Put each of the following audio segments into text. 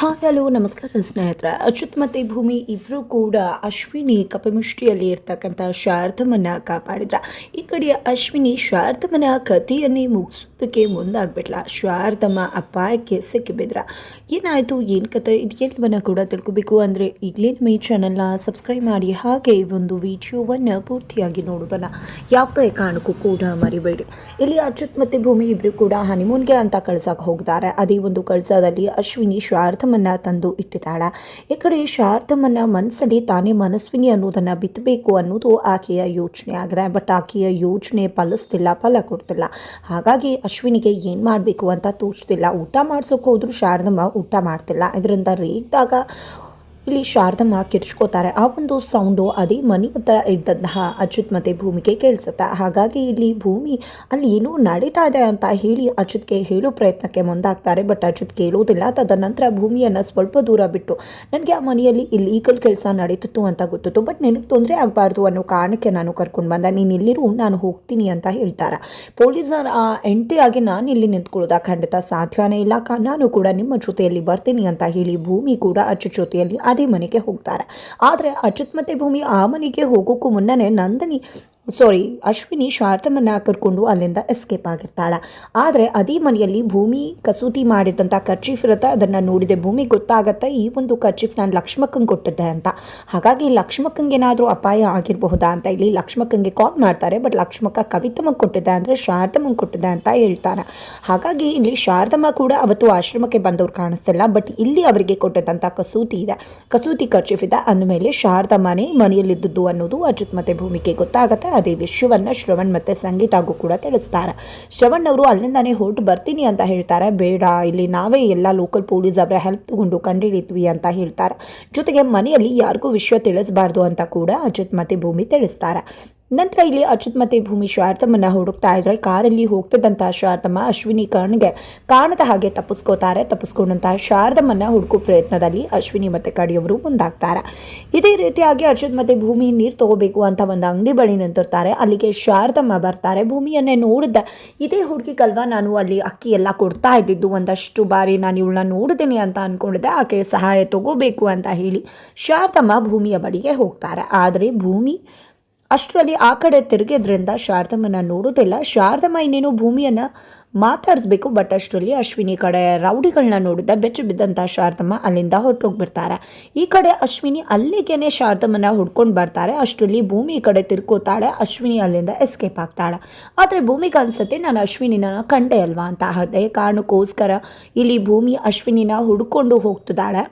Hi hello, ನಮಸ್ಕಾರ ಸ್ನೇಹಿತರೆ. ಅಚ್ಯುತ್ ಮತ್ತು ಭೂಮಿ ಇಬ್ಬರೂ ಕೂಡ ಅಶ್ವಿನಿ ಕಪಿಮುಷ್ಟಿಯಲ್ಲಿ ಇರ್ತಕ್ಕಂಥ ಶಾರದಮನ್ನ ಕಾಪಾಡಿದ್ರ. ಈ ಕಡೆಯ ಅಶ್ವಿನಿ ಶಾರ್ಧಮನ ಕಥೆಯನ್ನೇ ಮುಗಿಸೋದಕ್ಕೆ ಮುಂದಾಗ್ಬಿಟ್ಲ. ಶಾರದಮ್ಮ ಅಪಾಯಕ್ಕೆ ಸಿಕ್ಕಿಬಿದ್ರ. ಏನಾಯಿತು? ಏನು ಕತೆ ಇದು ಕೂಡ ತಿಳ್ಕೊಬೇಕು ಅಂದರೆ ಈಗಲೇ ನಮ್ಮ ಈ ಚಾನಲ್ನ ಸಬ್ಸ್ಕ್ರೈಬ್ ಮಾಡಿ. ಹಾಗೆ ಈ ಒಂದು ವಿಡಿಯೋವನ್ನು ಪೂರ್ತಿಯಾಗಿ ನೋಡಬಲ್ಲ ಯಾವುದೇ ಕಾರಣಕ್ಕೂ ಕೂಡ ಮರಿಬೇಡಿ. ಇಲ್ಲಿ ಅಚ್ಯುತ್ ಮತ್ತು ಭೂಮಿ ಇಬ್ಬರು ಕೂಡ ಹನಿಮೂನ್ಗೆ ಅಂತ ಕಳ್ಸಕ್ಕೆ ಹೋಗಿದ್ದಾರೆ. ಅದೇ ಒಂದು ಕಳಸದಲ್ಲಿ ಅಶ್ವಿನಿ ಶಾರದಮನ್ನ ತಂದು ಇಟ್ಟಿದ್ದಾಳೆ. ಈ ಕಡೆ ಶಾರದಮನ್ನ ಮನಸ್ಸಲ್ಲಿ ತಾನೇ ಮನಸ್ವಿನಿ ಅನ್ನೋದನ್ನು ಬಿತ್ತಬೇಕು ಅನ್ನೋದು ಆಕೆಯ ಯೋಚನೆ ಆಗಿದೆ. ಬಟ್ ಆಕೆಯ ಯೋಚನೆ ಫಲಿಸ್ತಿಲ್ಲ, ಫಲ ಕೊಡ್ತಿಲ್ಲ. ಹಾಗಾಗಿ ಅಶ್ವಿನಿಗೆ ಏನು ಮಾಡಬೇಕು ಅಂತ ತೋಚ್ತಿಲ್ಲ. ಊಟ ಮಾಡಿಸೋಕೆ ಹೋದರೂ ಶಾರದಮ್ಮ ಊಟ ಮಾಡ್ತಿಲ್ಲ. ಇದರಿಂದ ರೇಗ್ದಾಗ ಇಲ್ಲಿ ಶಾರದಮ್ಮ ಕಿರ್ಚ್ಕೋತಾರೆ ಆ ಒಂದು ಸೌಂಡು ಅದೇ ಮನೆ ಹತ್ರ ಇದ್ದಂತಹ ಅಚ್ಯುತ್ ಭೂಮಿಗೆ ಕೇಳಿಸುತ್ತೆ. ಹಾಗಾಗಿ ಇಲ್ಲಿ ಭೂಮಿ ಅಲ್ಲಿ ಏನೋ ನಡೀತಾ ಇದೆ ಅಂತ ಹೇಳಿ ಅಚ್ಯುತ್ಗೆ ಹೇಳೋ ಪ್ರಯತ್ನಕ್ಕೆ ಮುಂದಾಗ್ತಾರೆ. ಬಟ್ ಅಚ್ಯುತ್ ಕೇಳೋದಿಲ್ಲ. ತದನಂತರ ಭೂಮಿಯನ್ನು ಸ್ವಲ್ಪ ದೂರ ಬಿಟ್ಟು, ನನಗೆ ಆ ಮನೆಯಲ್ಲಿ ಇಲ್ಲೀಗಲ್ ಕೆಲಸ ನಡೀತಿತ್ತು ಅಂತ ಗೊತ್ತಿತ್ತು. ಬಟ್ ನಿನಗೆ ತೊಂದರೆ ಆಗಬಾರ್ದು ಅನ್ನೋ ಕಾರಣಕ್ಕೆ ನಾನು ಕರ್ಕೊಂಡು ಬಂದೆ. ನೀನು ಇಲ್ಲಿರು, ನಾನು ಹೋಗ್ತೀನಿ ಅಂತ ಹೇಳ್ತಾರೆ. ಪೊಲೀಸರ ಎಂಟಿಯಾಗಿ ನಾನು ಇಲ್ಲಿ ನಿಂತ್ಕೊಳ್ಳೋದ ಖಂಡಿತ ಸಾಧ್ಯನೇ ಇಲ್ಲ. ನಾನು ಕೂಡ ನಿಮ್ಮ ಜೊತೆಯಲ್ಲಿ ಬರ್ತೀನಿ ಅಂತ ಹೇಳಿ ಭೂಮಿ ಕೂಡ ಅಚ್ಚು ಜೊತೆಯಲ್ಲಿ ಮನೆಗೆ ಹೋಗ್ತಾರೆ. ಆದರೆ ಅಚ್ಯುತ್ ಭೂಮಿ ಆ ಮನೆಗೆ ಹೋಗೋಕ್ಕೂ ಮುನ್ನನೇ ನಂದಿನಿ ಸಾರಿ ಅಶ್ವಿನಿ ಶಾರದಮ್ಮನ್ನ ಕರ್ಕೊಂಡು ಅಲ್ಲಿಂದ ಎಸ್ಕೇಪ್ ಆಗಿರ್ತಾಳೆ. ಆದರೆ ಅದೇ ಮನೆಯಲ್ಲಿ ಭೂಮಿ ಕಸೂತಿ ಮಾಡಿದಂಥ ಕರ್ಚೀಫ್ ಇರುತ್ತೆ ಅದನ್ನು ನೋಡಿದೆ. ಭೂಮಿ ಗೊತ್ತಾಗತ್ತೆ ಈ ಒಂದು ಕರ್ಚೀಫ್ ನಾನು ಲಕ್ಷ್ಮಕ್ಕಂಗೆ ಕೊಟ್ಟಿದ್ದೆ ಅಂತ. ಹಾಗಾಗಿ ಲಕ್ಷ್ಮಕ್ಕಂಗೆ ಏನಾದರೂ ಅಪಾಯ ಆಗಿರಬಹುದಾ ಅಂತ ಇಲ್ಲಿ ಲಕ್ಷ್ಮಕ್ಕಂಗೆ ಕಾಲ್ ಮಾಡ್ತಾರೆ. ಬಟ್ ಲಕ್ಷ್ಮಕ್ಕ ಕವಿತಮ್ಮಗೆ ಕೊಟ್ಟಿದ್ದೆ ಅಂದರೆ ಶಾರದಮ್ಮಂಗೆ ಕೊಟ್ಟಿದ್ದೆ ಅಂತ ಹೇಳ್ತಾರೆ ಹಾಗಾಗಿ ಇಲ್ಲಿ ಶಾರದಮ್ಮ ಕೂಡ ಅವತ್ತು ಆಶ್ರಮಕ್ಕೆ ಬಂದವ್ರು ಕಾಣಿಸ್ತಿಲ್ಲ. ಬಟ್ ಇಲ್ಲಿ ಅವರಿಗೆ ಕೊಟ್ಟಿದ್ದಂಥ ಕಸೂತಿ ಇದೆ. ಕಸೂತಿ ಕರ್ಚೀಫ್ ಇದೆ. ಅಂದಮೇಲೆ ಶಾರದಮ್ಮನೇ ಮನೆಯಲ್ಲಿದ್ದದ್ದು ಅನ್ನೋದು ಅಜಿತ್ ಮತ್ತೆ ಭೂಮಿಗೆ ಗೊತ್ತಾಗತ್ತೆ. ಅದೇ ವಿಷಯವನ್ನು ಶ್ರವಣ್ ಮತ್ತು ಸಂಗೀತಾಗೂ ಕೂಡ ತಿಳಿಸ್ತಾರೆ. ಶ್ರವಣ್ ಅವರು ಅಲ್ಲಿಂದಾನೇ ಹೊರಟು ಬರ್ತೀನಿ ಅಂತ ಹೇಳ್ತಾರೆ. ಬೇಡ, ಇಲ್ಲಿ ನಾವೇ ಎಲ್ಲ ಲೋಕಲ್ ಪೊಲೀಸ್ ಅವರ ಹೆಲ್ಪ್ ತಗೊಂಡು ಕಂಡುಹಿಡಿದ್ವಿ ಅಂತ ಹೇಳ್ತಾರೆ. ಜೊತೆಗೆ ಮನೆಯಲ್ಲಿ ಯಾರಿಗೂ ವಿಷಯ ತಿಳಿಸಬಾರ್ದು ಅಂತ ಕೂಡ ಅಜಿತ್ ಮತ್ತು ಭೂಮಿ ತಿಳಿಸ್ತಾರೆ. ನಂತರ ಇಲ್ಲಿ ಅಚ್ಯುತ್ ಮತ್ತು ಭೂಮಿ ಶಾರದಮ್ಮನ ಹುಡುಕ್ತಾ ಇದ್ರೆ ಕಾರಲ್ಲಿ ಹೋಗ್ತಿದ್ದಂಥ ಶಾರದಮ್ಮ ಅಶ್ವಿನಿ ಕರ್ಣ್ಗೆ ಕಾಣದ ಹಾಗೆ ತಪ್ಪಿಸ್ಕೋತಾರೆ. ತಪ್ಪಿಸ್ಕೊಂಡಂತಹ ಶಾರದಮ್ಮನ ಹುಡುಕೋ ಪ್ರಯತ್ನದಲ್ಲಿ ಅಶ್ವಿನಿ ಮತ್ತು ಕಡಿಯವರು ಮುಂದಾಗ್ತಾರೆ. ಇದೇ ರೀತಿಯಾಗಿ ಅಚ್ಯುತ್ ಮತ್ತು ಭೂಮಿ ನೀರು ತಗೋಬೇಕು ಅಂತ ಒಂದು ಅಂಗಡಿ ಬಳಿ ನಿಂತಿರ್ತಾರೆ. ಅಲ್ಲಿಗೆ ಶಾರದಮ್ಮ ಬರ್ತಾರೆ. ಭೂಮಿಯನ್ನೇ ನೋಡಿದ್ದ ಇದೇ ಹುಡುಗಿಗಲ್ವಾ ನಾನು ಅಲ್ಲಿ ಅಕ್ಕಿ ಎಲ್ಲ ಕೊಡ್ತಾ ಇದ್ದಿದ್ದು, ಒಂದಷ್ಟು ಬಾರಿ ನಾನು ಇವಳನ್ನ ನೋಡಿದ್ದೀನಿ ಅಂತ ಅಂದ್ಕೊಂಡಿದ್ದೆ ಆಕೆ ಸಹಾಯ ತಗೋಬೇಕು ಅಂತ ಹೇಳಿ ಶಾರದಮ್ಮ ಭೂಮಿಯ ಬಳಿಗೆ ಹೋಗ್ತಾರೆ. ಆದರೆ ಭೂಮಿ ಅಷ್ಟರಲ್ಲಿ ಆ ಕಡೆ ತಿರುಗಿದ್ರಿಂದ ಶಾರದಮ್ಮನ ನೋಡೋದಿಲ್ಲ ಶಾರದಮ್ಮ ಇನ್ನೇನು ಭೂಮಿಯನ್ನು ಮಾತಾಡಿಸ್ಬೇಕು ಬಟ್ ಅಷ್ಟರಲ್ಲಿ ಅಶ್ವಿನಿ ಕಡೆ ರೌಡಿಗಳನ್ನ ನೋಡಿದ, ಬೆಚ್ಚು ಬಿದ್ದಂಥ ಶಾರದಮ್ಮ ಅಲ್ಲಿಂದ ಹೊರಟೋಗ್ಬಿಡ್ತಾರೆ. ಈ ಕಡೆ ಅಶ್ವಿನಿ ಅಲ್ಲಿಗೇನೆ ಶಾರದಮ್ಮನ ಹುಡ್ಕೊಂಡು ಬರ್ತಾರೆ. ಅಷ್ಟರಲ್ಲಿ ಭೂಮಿ ಕಡೆ ತಿರ್ಕೋತಾಳೆ, ಅಶ್ವಿನಿ ಅಲ್ಲಿಂದ ಎಸ್ಕೇಪ್ ಆಗ್ತಾಳೆ. ಆದರೆ ಭೂಮಿಗೆ ಅನ್ಸುತ್ತೆ, ನಾನು ಅಶ್ವಿನಿನ ಕಂಡೆ ಅಲ್ವಾ? ಅಂತ. ಅದೇ ಕಾರಣಕ್ಕೋಸ್ಕರ ಇಲ್ಲಿ ಭೂಮಿ ಅಶ್ವಿನಿನ ಹುಡ್ಕೊಂಡು ಹೋಗ್ತಿದ್ದಾಳೆ.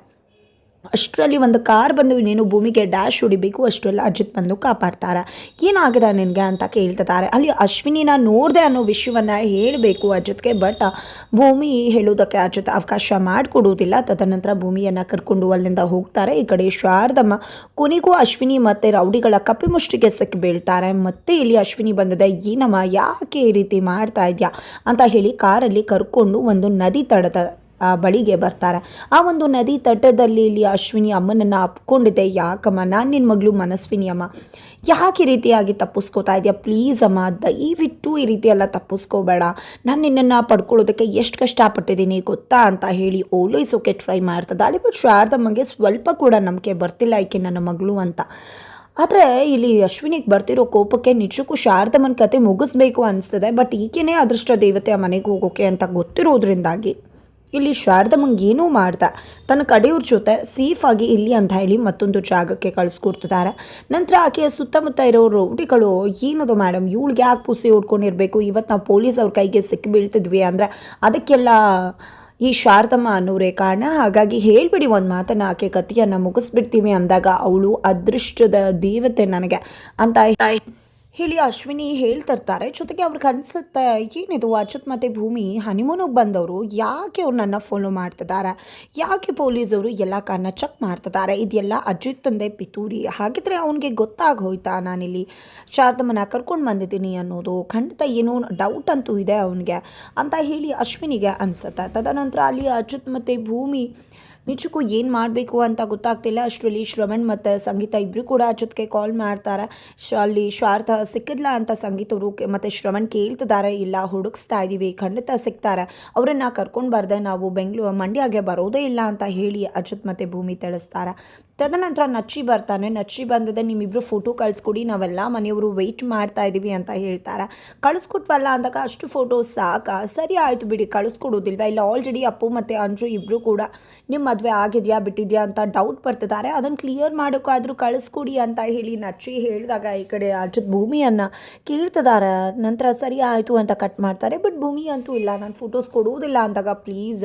ಅಷ್ಟರಲ್ಲಿ ಒಂದು ಕಾರ್ ಬಂದು ಇನ್ನೇನು ಭೂಮಿಗೆ ಡ್ಯಾಶ್ ಹೊಡಿಬೇಕು, ಅಷ್ಟರಲ್ಲಿ ಅಜಿತ್ ಬಂದು ಕಾಪಾಡ್ತಾರೆ. ಏನಾಗಿದೆ ನಿನಗೆ ಅಂತ ಕೇಳ್ತಿದ್ದಾರೆ. ಅಲ್ಲಿ ಅಶ್ವಿನಿನ ನೋಡಿದೆ ಅನ್ನೋ ವಿಷಯವನ್ನು ಹೇಳಬೇಕು ಅಜಿತ್ಗೆ, ಬಟ್ ಭೂಮಿ ಹೇಳೋದಕ್ಕೆ ಅಜಿತ್ ಅವಕಾಶ ಮಾಡಿಕೊಡುವುದಿಲ್ಲ. ತದನಂತರ ಭೂಮಿಯನ್ನು ಕರ್ಕೊಂಡು ಅಲ್ಲಿಂದ ಹೋಗ್ತಾರೆ. ಈ ಕಡೆ ಶಾರದಮ್ಮ ಕೊನೆಗೂ ಅಶ್ವಿನಿ ಮತ್ತು ರೌಡಿಗಳ ಕಪಿಮುಷ್ಟಿಗೆ ಸಿಕ್ಕಿ ಬೀಳ್ತಾರೆ. ಮತ್ತೆ ಇಲ್ಲಿ ಅಶ್ವಿನಿ ಬಂದಿದೆ. ಏನಮ್ಮ, ಯಾಕೆ ಈ ರೀತಿ ಮಾಡ್ತಾ ಇದೆಯಾ? ಅಂತ ಹೇಳಿ ಕಾರಲ್ಲಿ ಕರ್ಕೊಂಡು ಒಂದು ನದಿ ತಡದ ಬಳಿಗೆ ಬರ್ತಾರೆ. ಆ ಒಂದು ನದಿ ತಟದಲ್ಲಿ ಇಲ್ಲಿ ಅಶ್ವಿನಿ ಅಮ್ಮನನ್ನು ಅಪ್ಕೊಂಡಿದ್ದೆ ಯಾಕಮ್ಮ? ನಾನು ನಿನ್ನ ಮಗಳು ಮನಸ್ವಿನಿ ಅಮ್ಮ. ಯಾಕೆ ಈ ರೀತಿಯಾಗಿ ತಪ್ಪಿಸ್ಕೋತಾ ಇದೆಯಾ? ಪ್ಲೀಸ್ ಅಮ್ಮ, ದಯವಿಟ್ಟು ಈ ರೀತಿ ಎಲ್ಲ ತಪ್ಪಿಸ್ಕೋಬೇಡ. ನಾನು ನಿನ್ನನ್ನು ಪಡ್ಕೊಳ್ಳೋದಕ್ಕೆ ಎಷ್ಟು ಕಷ್ಟಪಟ್ಟಿದ್ದೀನಿ ಗೊತ್ತಾ ಅಂತ ಹೇಳಿ ಓಲೈಸೋಕೆ ಟ್ರೈ ಮಾಡ್ತದೆ ಅಲ್ಲಿ ಬಟ್ ಶಾರದಮ್ಮಗೆ ಸ್ವಲ್ಪ ಕೂಡ ನಂಬಿಕೆ ಬರ್ತಿಲ್ಲ ಏಕೆ ನನ್ನ ಮಗಳು ಅಂತ. ಆದರೆ ಇಲ್ಲಿ ಅಶ್ವಿನಿಗೆ ಬರ್ತಿರೋ ಕೋಪಕ್ಕೆ ನಿಜಕ್ಕೂ ಶಾರದಮ್ಮನ ಕತೆ ಮುಗಿಸ್ಬೇಕು ಅನಿಸ್ತದೆ. ಬಟ್ ಈಕೆನೇ ಅದೃಷ್ಟ ದೇವತೆ ಆ ಮನೆಗೆ ಹೋಗೋಕೆ ಅಂತ ಗೊತ್ತಿರೋದ್ರಿಂದಾಗಿ. ಇಲ್ಲಿ ಶಾರದಮ್ಮಂಗೆ ಏನೂ ಮಾಡ್ದ. ತನ್ನ ಕಡೆಯವ್ರ ಜೊತೆ ಸೇಫಾಗಿ ಇಲ್ಲಿ ಅಂತ ಹೇಳಿ ಮತ್ತೊಂದು ಜಾಗಕ್ಕೆ ಕಳಿಸ್ಕೊಡ್ತಿದ್ದಾರೆ ನಂತರ ಆಕೆಯ ಸುತ್ತಮುತ್ತ ಇರೋ ರೌಡಿಗಳು, ಏನದು ಮೇಡಮ್ ಇವಳಿಗೆ ಯಾಕೆ ಪುಸಿ ಹೊಡ್ಕೊಂಡಿರಬೇಕು? ಇವತ್ತು ನಾವು ಪೊಲೀಸ್ ಅವ್ರ ಕೈಗೆ ಸಿಕ್ಕಿ ಬೀಳ್ತಿದ್ವಿ ಅಂದರೆ ಅದಕ್ಕೆಲ್ಲ ಈ ಶಾರದಮ್ಮ ಅನ್ನೋರೇ ಕಾರಣ. ಹಾಗಾಗಿ ಹೇಳ್ಬಿಡಿ ಒಂದು ಮಾತನ್ನು ಆಕೆ ಕಥೆಯನ್ನು ಮುಗಿಸ್ಬಿಡ್ತೀವಿ ಅಂದಾಗ ಅವಳು ಅದೃಷ್ಟದ ದೇವತೆ ನನಗೆ ಅಂತ ಹೇಳಿ ಅಶ್ವಿನಿ ಹೇಳ್ತಿರ್ತಾರೆ ಜೊತೆಗೆ ಅವ್ರಿಗೆ ಅನಿಸುತ್ತೆ, ಏನಿದು ಅಚ್ಯುತ್ ಮತ್ತು ಭೂಮಿ ಹನಿಮೂನಿಗೆ ಬಂದವರು ಯಾಕೆ ಅವ್ರು ನನ್ನ ಫಾಲೋ ಮಾಡ್ತಿದ್ದಾರೆ ಯಾಕೆ ಪೊಲೀಸವರು ಎಲ್ಲ ಕಾರಣ ಚೆಕ್ ಮಾಡ್ತಿದ್ದಾರೆ ಇದೆಲ್ಲ ಅಜಿತ್ ತಂದೆ ಪಿತೂರಿ. ಹಾಗಿದ್ರೆ ಅವನಿಗೆ ಗೊತ್ತಾಗಿ ಹೋಯ್ತಾ ನಾನಿಲ್ಲಿ? ಶಾರದಮ್ಮನ ಕರ್ಕೊಂಡು ಬಂದಿದ್ದೀನಿ ಅನ್ನೋದು ಖಂಡಿತ ಏನೋ ಡೌಟ್ ಅಂತೂ ಇದೆ ಅವನಿಗೆ ಅಂತ ಹೇಳಿ ಅಶ್ವಿನಿಗೆ ಅನಿಸುತ್ತೆ. ತದನಂತರ ಅಲ್ಲಿ ಅಚ್ಯುತ್ ಮತ್ತು ಭೂಮಿ ನಿಜಕ್ಕೂ ಏನು ಮಾಡಬೇಕು ಅಂತ ಗೊತ್ತಾಗ್ತಿಲ್ಲ. ಅಷ್ಟರಲ್ಲಿ ಶ್ರವಣ್ ಮತ್ತು ಸಂಗೀತ ಇಬ್ಬರು ಕೂಡ ಜೊತೆಗೆ ಕಾಲ್ ಮಾಡ್ತಾರೆ. ಶ ಅಲ್ಲಿ ಸ್ವಾರ್ಥ ಸಿಕ್ಕಿದ್ಲ ಅಂತ ಸಂಗೀತವರು ಮತ್ತು ಶ್ರವಣ್ ಕೇಳ್ತಿದ್ದಾರೆ ಇಲ್ಲ, ಹುಡುಕ್ಸ್ತಾ ಇದ್ದೀವಿ ಖಂಡಿತ ಸಿಗ್ತಾರೆ ಅವರನ್ನು ಕರ್ಕೊಂಡು ಬರ್ದೆ ನಾವು ಬೆಂಗಳೂರು ಮಂಡ್ಯಗೆ ಬರೋದೇ ಇಲ್ಲ ಅಂತ ಹೇಳಿ ಅಚ್ಯುತ್ ಮತ್ತು ಭೂಮಿ ತಿಳಿಸ್ತಾರೆ. ತದನಂತರ ನಚ್ಚಿ ಬರ್ತಾನೆ. ನಚ್ಚಿ ಬಂದದೆ ನಿಮ್ಮಿಬ್ರು ಫೋಟೋ ಕಳಿಸ್ಕೊಡಿ, ನಾವೆಲ್ಲ ಮನೆಯವರು ವೆಯ್ಟ್ ಮಾಡ್ತಾ ಇದ್ದೀವಿ ಅಂತ ಹೇಳ್ತಾರೆ. ಕಳಿಸ್ಕೊಟ್ವಲ್ಲ ಅಂದಾಗ ಅಷ್ಟು ಫೋಟೋ ಸಾಕ. ಸರಿ ಆಯಿತು ಬಿಡಿ, ಕಳಿಸ್ಕೊಡೋದಿಲ್ವಾ? ಇಲ್ಲ ಆಲ್ರೆಡಿ ಅಪ್ಪು ಮತ್ತು ಅಂಜು ಇಬ್ಬರು ಕೂಡ ನಿಮ್ಮ ಮದುವೆ ಆಗಿದೆಯಾ, ಬಿಟ್ಟಿದೆಯಾ ಅಂತ ಡೌಟ್ ಬರ್ತಿದ್ದಾರೆ. ಅದನ್ನು ಕ್ಲಿಯರ್ ಮಾಡೋಕ್ಕಾದರೂ ಕಳಿಸ್ಕೊಡಿ ಅಂತ ಹೇಳಿ ನಚ್ಚಿ ಹೇಳಿದಾಗ ಈ ಕಡೆ ಅಜ್ಜದ ಭೂಮಿಯನ್ನು ಕೇಳ್ತಿದ್ದಾರೆ ನಂತರ ಸರಿ ಆಯಿತು ಅಂತ ಕಟ್ ಮಾಡ್ತಾರೆ. ಬಟ್ ಭೂಮಿ ಅಂತೂ ಇಲ್ಲ. ನಾನು ಫೋಟೋಸ್ ಕೊಡುವುದಿಲ್ಲ ಅಂದಾಗ ಪ್ಲೀಸ್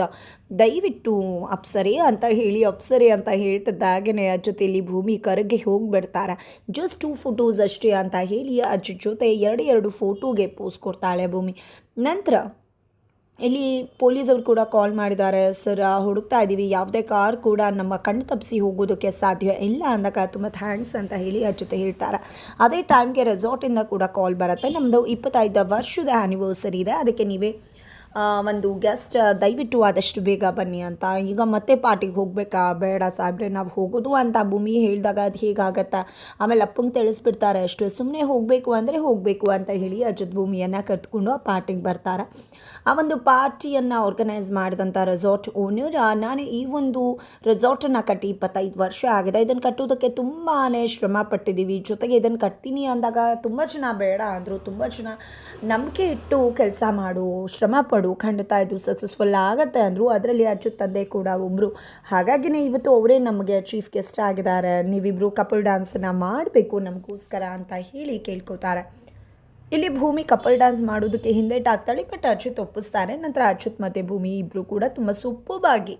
ದಯವಿಟ್ಟು ಅಪ್ಸರೆ ಅಂತ ಹೇಳಿ ಅಪ್ಸರೆ ಅಂತ ಹೇಳ್ತಿದ್ದಾಗೇ ಜೊತೆಯಲ್ಲಿ ಭೂಮಿ ಕರಗೆ ಹೋಗಿಬಿಡ್ತಾರೆ. ಜಸ್ಟ್ ಟೂ ಫೋಟೋಸ್ ಅಷ್ಟೇ ಅಂತ ಹೇಳಿ ಅಜ್ಜ ಜೊತೆ ಎರಡು ಎರಡು ಫೋಟೋಗೆ ಪೋಸ್ ಕೊಡ್ತಾಳೆ ಭೂಮಿ. ನಂತರ ಇಲ್ಲಿ ಪೊಲೀಸವ್ರು ಕೂಡ ಕಾಲ್ ಮಾಡಿದ್ದಾರೆ ಸರ್ ಹುಡುಕ್ತಾ ಇದ್ದೀವಿ ಯಾವುದೇ ಕಾರ್ ಕೂಡ ನಮ್ಮ ಕಣ್ಣು ತಪ್ಪಿಸಿ ಹೋಗೋದಕ್ಕೆ ಸಾಧ್ಯ ಇಲ್ಲ ಅಂದಾಗ ತುಂಬ ಥ್ಯಾಂಕ್ಸ್ ಅಂತ ಹೇಳಿ ಅದ್ರ ಜೊತೆ ಹೇಳ್ತಾರೆ. ಅದೇ ಟೈಮ್ಗೆ ರೆಸಾರ್ಟಿಂದ ಕೂಡ ಕಾಲ್ ಬರುತ್ತೆ. ನಮ್ಮದು ಇಪ್ಪತ್ತೈದು ವರ್ಷದ ಆ್ಯನಿವರ್ಸರಿ ಇದೆ ಅದಕ್ಕೆ ನೀವೇ ಆ, ಒಂದು ಗೆಸ್ಟ್ ದಯವಿಟ್ಟು ಆದಷ್ಟು ಬೇಗ ಬನ್ನಿ ಅಂತ. ಈಗ ಮತ್ತೆ ಪಾರ್ಟಿಗೆ ಹೋಗಬೇಕಾ? ಬೇಡ ಸಾಹೇಬ್ರೆ, ನಾವು ಹೋಗೋದು ಅಂತ ಭೂಮಿ ಹೇಳಿದಾಗ ಅದು ಹೇಗಾಗತ್ತೆ? ಆಮೇಲೆ ಅಪ್ಪಂಗೆ ತಿಳಿಸ್ಬಿಡ್ತಾರೆ ಅಷ್ಟು. ಸುಮ್ಮನೆ ಹೋಗಬೇಕು ಅಂದರೆ ಹೋಗಬೇಕು ಅಂತ ಹೇಳಿ ಅಜ್ಜದ ಭೂಮಿಯನ್ನು ಕರೆದುಕೊಂಡು ಆ ಪಾರ್ಟಿಗೆ ಬರ್ತಾರೆ. ಆ ಒಂದು ಪಾರ್ಟಿಯನ್ನು ಆರ್ಗನೈಸ್ ಮಾಡಿದಂಥ ರೆಸಾರ್ಟ್ ಓನರ್ ನಾನು ಈ ಒಂದು ರೆಸಾರ್ಟನ್ನು ಕಟ್ಟಿ ಇಪ್ಪತ್ತೈದು ವರ್ಷ ಆಗಿದೆ. ಇದನ್ನು ಕಟ್ಟೋದಕ್ಕೆ ತುಂಬಾ ಶ್ರಮ ಪಟ್ಟಿದ್ದೀವಿ ಜೊತೆಗೆ ಇದನ್ನು ಕಟ್ತೀನಿ ಅಂದಾಗ ತುಂಬ ಜನ ಬೇಡ ಅಂದರು, ತುಂಬ ಜನ ನಂಬಿಕೆ ಇಟ್ಟು ಕೆಲಸ ಮಾಡು, ಶ್ರಮ ಖಂಡಿತ ಇದು ಸಕ್ಸಸ್ಫುಲ್ ಆಗುತ್ತೆ ಅಂದರು, ಅದರಲ್ಲಿ ಅಚ್ಚು ತಂದೆ ಕೂಡ ಒಬ್ಬರು ಹಾಗಾಗಿನೇ ಇವತ್ತು ಅವರೇ ನಮಗೆ ಚೀಫ್ ಗೆಸ್ಟ್ ಆಗಿದ್ದಾರೆ. ನೀವಿಬ್ಬರು ಕಪಲ್ ಡ್ಯಾನ್ಸನ್ನು ಮಾಡಬೇಕು ನಮಗೋಸ್ಕರ ಅಂತ ಹೇಳಿ ಕೇಳ್ಕೊತಾರೆ. ಇಲ್ಲಿ ಭೂಮಿ ಕಪಲ್ ಡ್ಯಾನ್ಸ್ ಮಾಡೋದಕ್ಕೆ ಹಿಂದೇಟಾಗ್ತಾಳೆ ಬಟ್ ಅಚ್ಯುತ್ ಒಪ್ಪಿಸ್ತಾರೆ. ನಂತರ ಅಚ್ಯುತ್ ಮತ್ತು ಭೂಮಿ ಇಬ್ಬರು ಕೂಡ ತುಂಬ ಸೂಪರ್ಬಾಗಿ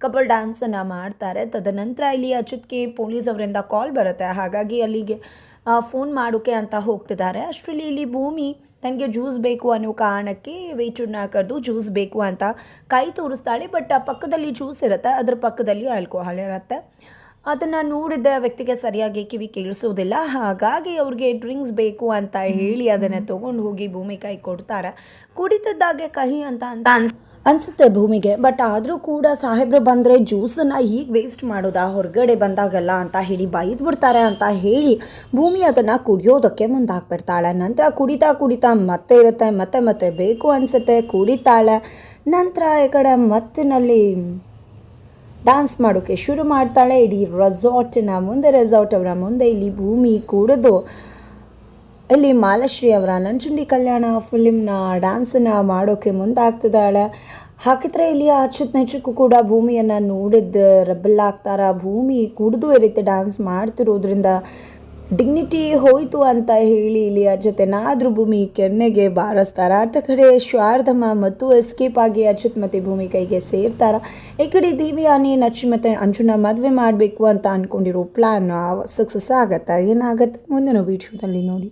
ಕಪಲ್ ಡ್ಯಾನ್ಸನ್ನು ಮಾಡ್ತಾರೆ. ತದನಂತರ ಇಲ್ಲಿ ಅಚ್ಯುತ್ಗೆ ಪೊಲೀಸ್ ಅವರಿಂದ ಕಾಲ್ ಬರುತ್ತೆ. ಹಾಗಾಗಿ ಅಲ್ಲಿಗೆ ಫೋನ್ ಮಾಡೋಕ್ಕೆ ಅಂತ ಹೋಗ್ತಿದ್ದಾರೆ. ಅಷ್ಟರಲ್ಲಿ ಇಲ್ಲಿ ಭೂಮಿ ತನಗೆ ಜ್ಯೂಸ್ ಬೇಕು ಅನ್ನೋ ಕಾರಣಕ್ಕೆ ವೇಚುಣ್ಣ ಕರೆದು ಜ್ಯೂಸ್ ಬೇಕು ಅಂತ ಕೈ ತೋರಿಸ್ತಾಳೆ. ಬಟ್ ಆ ಪಕ್ಕದಲ್ಲಿ ಜ್ಯೂಸ್ ಇರುತ್ತೆ ಅದ್ರ ಪಕ್ಕದಲ್ಲಿ ಆಲ್ಕೋಹಾಲ್ ಇರುತ್ತೆ. ಅದನ್ನು ನೋಡಿದ ವ್ಯಕ್ತಿಗೆ ಸರಿಯಾಗಿ ಕಿವಿ ಕೇಳಿಸೋದಿಲ್ಲ. ಹಾಗಾಗಿ ಅವ್ರಿಗೆ ಡ್ರಿಂಕ್ಸ್ ಬೇಕು ಅಂತ ಹೇಳಿ ಅದನ್ನು ತೊಗೊಂಡು ಹೋಗಿ ಭೂಮಿ ಕೈ ಕೊಡ್ತಾರೆ. ಕುಡಿತದ್ದಾಗೆ ಕಹಿ ಅಂತ ಅಂತ ಅನ್ಸ್ ಅನ್ಸುತ್ತೆ ಭೂಮಿಗೆ. ಬಟ್ ಆದರೂ ಕೂಡ ಸಾಹೇಬ್ರು ಬಂದರೆ ಜ್ಯೂಸನ್ನು ಹೀಗೆ ವೇಸ್ಟ್ ಮಾಡೋದಾ? ಹೊರಗಡೆ ಬಂದಾಗಲ್ಲ ಅಂತ ಹೇಳಿ ಬೈದು ಬಿಡ್ತಾರೆ ಅಂತ ಹೇಳಿ ಭೂಮಿ ಅದನ್ನು ಕುಡಿಯೋದಕ್ಕೆ ಮುಂದಾಗ್ಬಿಡ್ತಾಳೆ. ನಂತರ ಕುಡಿತಾ ಕುಡಿತಾ ಮತ್ತೆ ಇರುತ್ತೆ, ಮತ್ತೆ ಮತ್ತೆ ಬೇಕು ಅನಿಸುತ್ತೆ. ಕುಡಿತಾಳೆ. ನಂತರ ಈ ಕಡೆ ಮತ್ತಿನಲ್ಲಿ ಡ್ಯಾನ್ಸ್ ಮಾಡೋಕ್ಕೆ ಶುರು ಮಾಡ್ತಾಳೆ. ಇಡೀ ರೆಸಾರ್ಟಿನ ಮುಂದೆ ರೆಸಾರ್ಟ್ ಅವರ ಮುಂದೆ ಇಲ್ಲಿ ಭೂಮಿ ಕೂಡಿದು ಇಲ್ಲಿ ಮಾಲಶ್ರೀ ಅವರ ನಂಜುಂಡಿ ಕಲ್ಯಾಣ ಫಿಲಿಮ್ನ ಡ್ಯಾನ್ಸನ್ನು ಮಾಡೋಕ್ಕೆ ಮುಂದಾಗ್ತಿದ್ದಾಳೆ. ಹಾಕಿದ್ರೆ ಇಲ್ಲಿ ಅಚ್ಚುತ್ ನೆಚ್ಚಕ್ಕೂ ಕೂಡ ಭೂಮಿಯನ್ನು ನೋಡಿದ್ದು ರಬ್ಬಲ್ಲಾಗ್ತಾರ ಭೂಮಿ ಕುಡಿದು ಈ ರೀತಿ ಡ್ಯಾನ್ಸ್ ಮಾಡ್ತಿರೋದ್ರಿಂದ ಡಿಗ್ನಿಟಿ ಹೋಯಿತು ಅಂತ ಹೇಳಿ ಇಲ್ಲಿ ಜೊತೆನಾದರೂ ಭೂಮಿ ಕೆನ್ನೆಗೆ ಬಾರಿಸ್ತಾರ? ಆತ ಕಡೆ ಶಾರದಮ್ಮ ಮತ್ತು ಎಸ್ಕೇಪ್ ಆಗಿ ಅಚ್ಯುತ್ ಮತ್ತು ಭೂಮಿ ಕೈಗೆ ಸೇರ್ತಾರ? ಈ ಕಡೆ ದೇವಿಯಾನಿ ನಚ್ಚಿ ಮತ್ತು ಅಂಜುನ ಮದುವೆ ಮಾಡಬೇಕು ಅಂತ ಅಂದ್ಕೊಂಡಿರೋ ಪ್ಲ್ಯಾನ್ ಸಕ್ಸಸ್ ಆಗತ್ತಾ? ಏನಾಗತ್ತೆ? ಮುಂದಿನ ವೀಡಿಯೋದಲ್ಲಿ ನೋಡಿ.